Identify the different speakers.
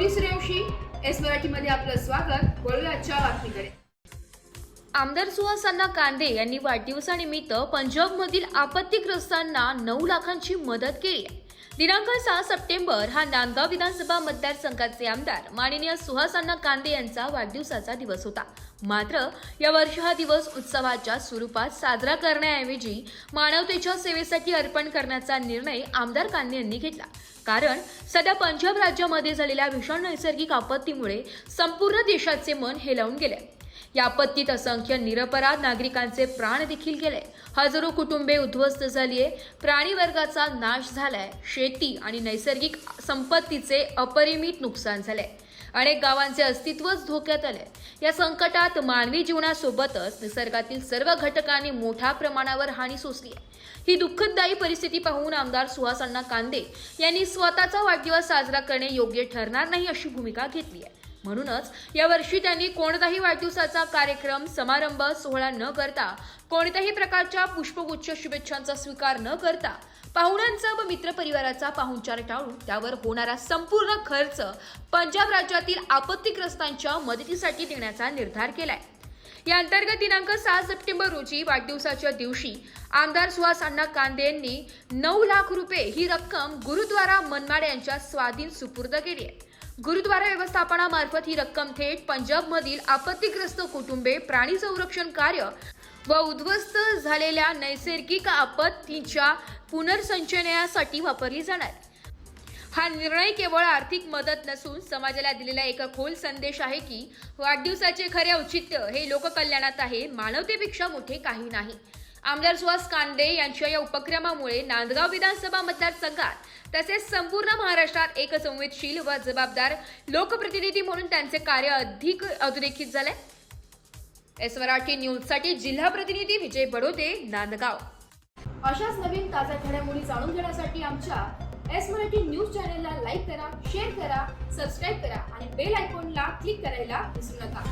Speaker 1: Police रेवशी S मराठीमध्ये आपलं स्वागत. वळूया बातमीकडे.
Speaker 2: आमदार सुहासांना कांदे यांनी वाढदिवसानिमित्त पंजाबमधील आपत्तीग्रस्तांना नऊ लाखांची मदत केली. आहे दिनांक सहा सप्टेंबर हा नांदगाव विधानसभा मतदारसंघाचे आमदार माननीय सुहासांना कांदे यांचा वाढदिवसाचा दिवस होता. मात्र या वर्ष हा दिवस उत्सवाच्या स्वरूपात साजरा करण्याऐवजी मानवतेच्या सेवेसाठी अर्पण करण्याचा निर्णय आमदार कांदे यांनी घेतला. कारण सध्या पंजाब राज्यामध्ये झालेल्या भीषण नैसर्गिक आपत्तीमुळे संपूर्ण देशाचे मन हेलावून गेले या आपत्तीत असंख्य निरपराध नागरिकांचे प्राण देखील गेले. हजारो कुटुंबे उद्ध्वस्त झालीये. प्राणीवर्गाचा नाश झालाय. शेती आणि नैसर्गिक संपत्तीचे अपरिमित नुकसान झाले अनेक गावांचे अस्तित्वच धोक्यात आले या संकटात मानवी जीवनासोबतच निसर्गातील सर्व घटकांनी मोठ्या प्रमाणावर हानी सोसली आहे ही दुःखदायी परिस्थिती पाहून आमदार सुहास अण्णा कांदे यांनी स्वतःचा वाढदिवस साजरा करणे योग्य ठरणार नाही अशी भूमिका घेतली आहे म्हणूनच यावर्षी त्यांनी कोणताही वाढदिवसाचा कार्यक्रम समारंभ सोहळा न करता कोणत्याही प्रकारच्या पुष्पगुच्छ शुभेच्छांचा स्वीकार न करता पाहुण्यांचा व मित्रपरिवाराचा पाहुणचार टाळून त्यावर होणारा संपूर्ण खर्च पंजाब राज्यातील आपत्तीग्रस्तांच्या मदतीसाठी देण्याचा निर्धार केलाय. या अंतर्गत दिनांक सहा सप्टेंबर रोजी वाढदिवसाच्या दिवशी आमदार सुहास अण्णा कांदे यांनी नऊ लाख रुपये ही रक्कम गुरुद्वारा मनमाड यांच्या स्वाधीन सुपूर्द केली आहे. गुरुद्वारा व्यवस्थापनामार्फत ही रक्कम थेट पंजाबमधील आपत्तीग्रस्त कुटुंबे प्राणी संरक्षण कार्य व उद्ध्वस्त झालेल्या नैसर्गिक आपत्तीच्या पुनर्संचयनासाठी वापरली जाणार. हा निर्णय केवळ आर्थिक मदत नसून समाजाला दिलेला एक खोल संदेश आहे की वाढदिवसाचे खरे औचित्य हे लोककल्याणात आहे मानवतेपेक्षा मोठे काही नाही. आमदार सुहास कांदे यांच्या या उपक्रमामुळे नांदगाव विधानसभा मतदारसंघात तसेच संपूर्ण महाराष्ट्रात एक संवेदशील व जबाबदार लोकप्रतिनिधी म्हणून त्यांचे कार्य अधिक अधोरेखित झाले. एस मराठी न्यूजसाठी जिल्हा प्रतिनिधी विजय बडोदे नांदगाव.
Speaker 1: अशाच नवीन ताज्या घडामोडी जाणून घेण्यासाठी आमच्या एस मराठी न्यूज चॅनलला लाईक करा शेअर करा सबस्क्राईब करा आणि बेल आयकॉनला क्लिक करायला विसरू नका.